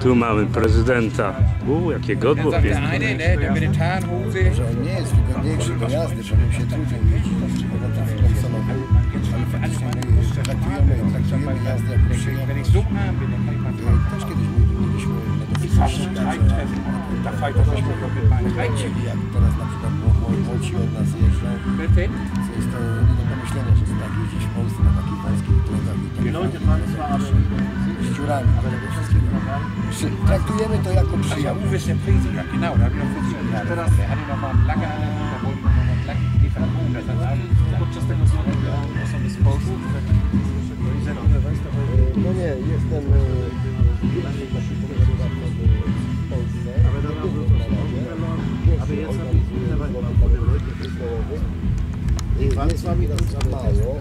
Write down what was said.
Tu mamy prezydenta. U, jakie godło piękne. że on nie jest wygodniejszy do jazdy, że bym się trudził jeździć na tym samochodzie, ale faktycznie my traktujemy, traktujemy jazdę jako przyjemność. Też kiedyś mieliśmy czyli jak teraz na przykład Wolci od nas jeżdżą, Perfekt. to jest to pomyślenia, że tak jeździć w Polsce na takich wąskich drogach i tak z dziurami tego wszystkiego. Przy- Traktujemy to jako Ja, przyjemność. Alles. Podczas tego złożenia osoby z Polski, No nie, jestem e, pierwszy w Polsce. je Organizuję zloty dla Swami Swami São Paulo.